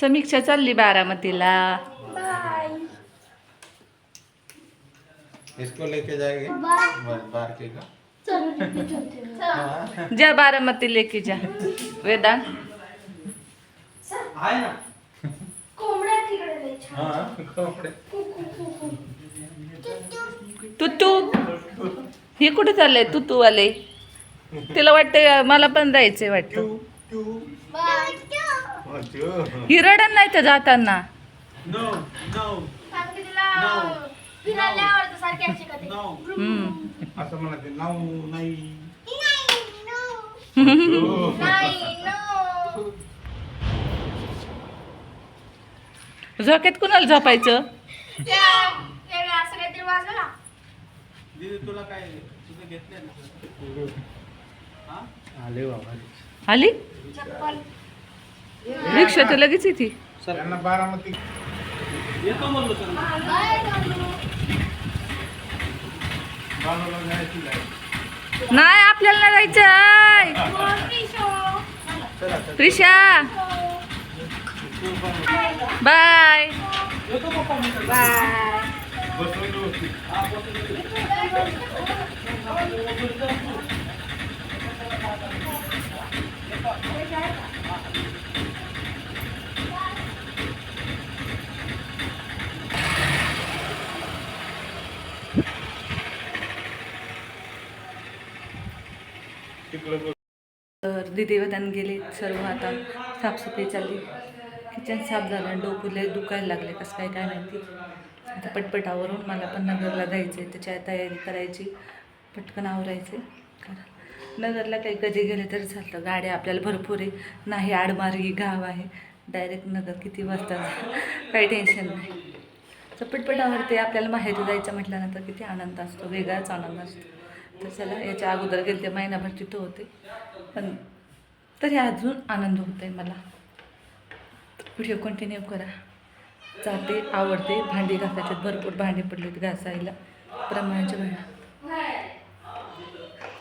समीक्षा चालली बारामतीला. बाय इसको लेके जाएंगे? बाय बाहर के का? चला जा बारामती लेके जा. वेदांत आहे ना. कोंबड्या तिकडे हा तुतू. हे कुठे चाललंय तुतू आले तिला वाटतंय मला पण जायचंय वाटतं. हिरडण नाही तर जाताना. नो नो सांगते तिला फिरायला आवडतं सारखी अशी कधी नो हम्म. असं म्हणते नाऊ नाही. नाही नो झोक्यात कुणाला झोपायचं? त्या वेगळं असं काहीतरी वाजलं ना दीदी तुला काय तुझं घेतलं ना? हा आले बाबा. आली? चप्पल. रिक्षा तर लगेच येते. सर यांना बारामती. नाही आपल्याला नाही जायचंय. मोठी शो. चला चला रिषा बाय. बाय तर दिदी गेले सर्व आता. साफसफाई चालली. किचन साफ झालं डोकं दुखायला लागले. कसं काय काय माहिती. आता पटपटावरून मला पण नगरला जायचं आहे त्याची तयारी करायची. पटकन आवरायचे कारण नगरला काही कधी गेले तरी चालतं. गाड्या आपल्याला भरपूर आहे. नाही आडमार्गी गाव आहे. डायरेक्ट नगर किती वाजता काही टेन्शन नाही. तर आवडते आपल्याला माहिती जायचं म्हटल्यानंतर किती आनंद असतो. वेगळाच आनंद असतो. तर चला याच्या अगोदर गेले ते महिनाभर तिथं होते. पण तरी अजून आनंद होतो आहे मला. व्हिडिओ कंटिन्यू करा. जाते आवडते भांडी घासायचे भरपूर भांडी पडलीत घासायला. प्रमाणाच्या वेळा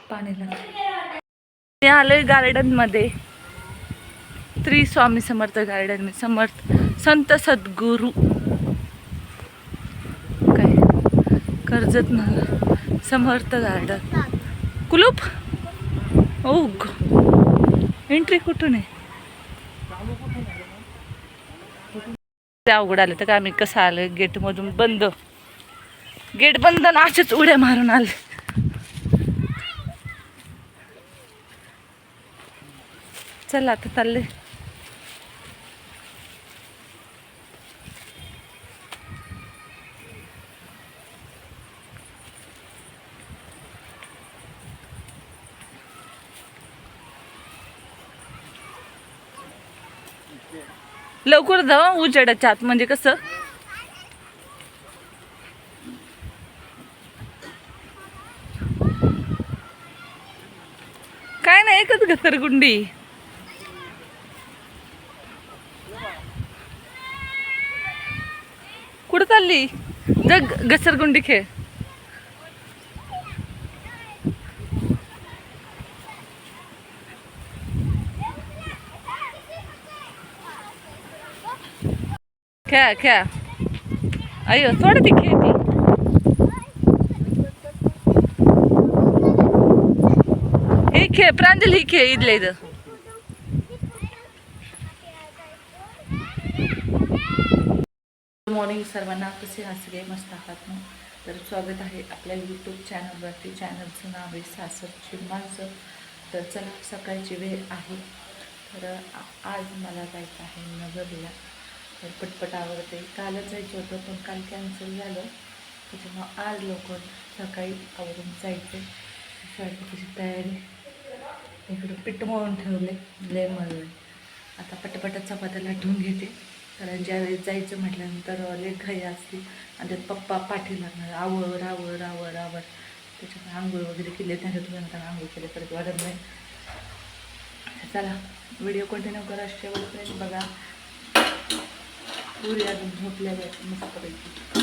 पाणी लागते मी आलोय गार्डनमध्ये श्री स्वामी समर्थ गार्डन समर्थ संत सद्गुरू. काय? कर्जत नगर समर्थ गार्डन कुलूप? ओग एंट्री कुठून आहे? अवघड आलं तर का आम्ही कसं आलं? गेटमधून बंद. गेट बंद ना असेच उड्या मारून आले. चला आता चालले. लवकर जावा उजेडाच्या आत म्हणजे कसं? काय नाही एकच घसरगुंडी कुठं चालली? जग घसरगुंडी खेळ. खेळा खेळा अयो सोड ती खेळती खेळ प्रांजल ही खेळ इथल्या इथं. गुड मॉर्निंग सर्वांना. कसे हसरे मस्त आहात ना? तर स्वागत आहे आपल्या यूट्यूब चॅनलवरती चॅनलचं नाव आहे सासरची माणसं. तर चला सकाळची वेळ आहे. तर आज मला जायचं आहे नगरला. तर पटपट आवडते. कालच जायचं होतं पण काल कॅन्सल झालं. त्याच्यामुळं आज लवकर सकाळी आवडून जायचं. स्वयंपाकाची तयारी. इकडं पीठ मळून ठेवले लय मळले आता पटापटा चपात्या लाटून घेते. कारण ज्यावेळेस जायचं म्हटल्यानंतर लेट घाई असते. आणि त्यात पप्पा पाठी लागणार. आवर आवर आवर आवर त्याच्यामुळे आंघोळ वगैरे केले. त्यांच्या तुझ्या आंघोळ केले. परत वाढत नाही. चला व्हिडिओ कंटिन्यू करा. शेवटपर्यंत बघा. पुरी अजून झोपलेल्या आहेत मस्तपैकी.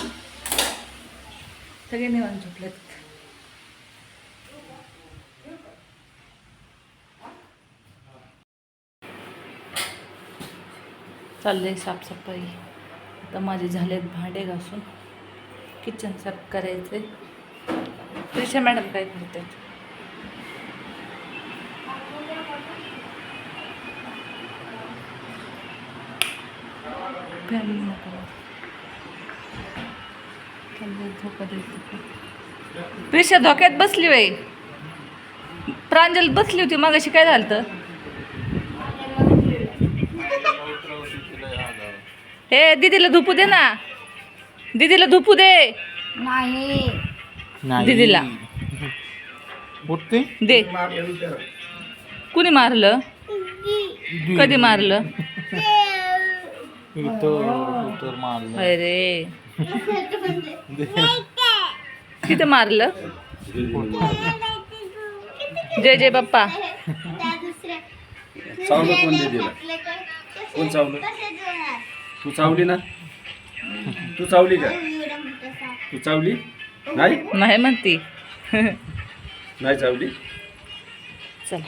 सगळे निवांत झोपलेत. चाललंय साफसफाई. आता माझे झालेत भांडे घासून. किचन साफ करायचे. प्रिशा मॅडम काय करतात? फॅन नको. प्रिशा धोक्यात बसली बाई. प्रांजल बसली होती मगाशी काय झालं तर हे दीदीला धुपू दे ना. दीदीला धुपू दे. नाही. दीदीला. उठते? दे. कुणी मारलं? कधी मारलं? अरे तिथं मारलं. जय जय बाप्पा. चावलं कोण दिदीला कोण चावलं? तू चावली ना? तू चावली का? तू चावली? नाही? नाही म्हणती. नाही चावली? चला.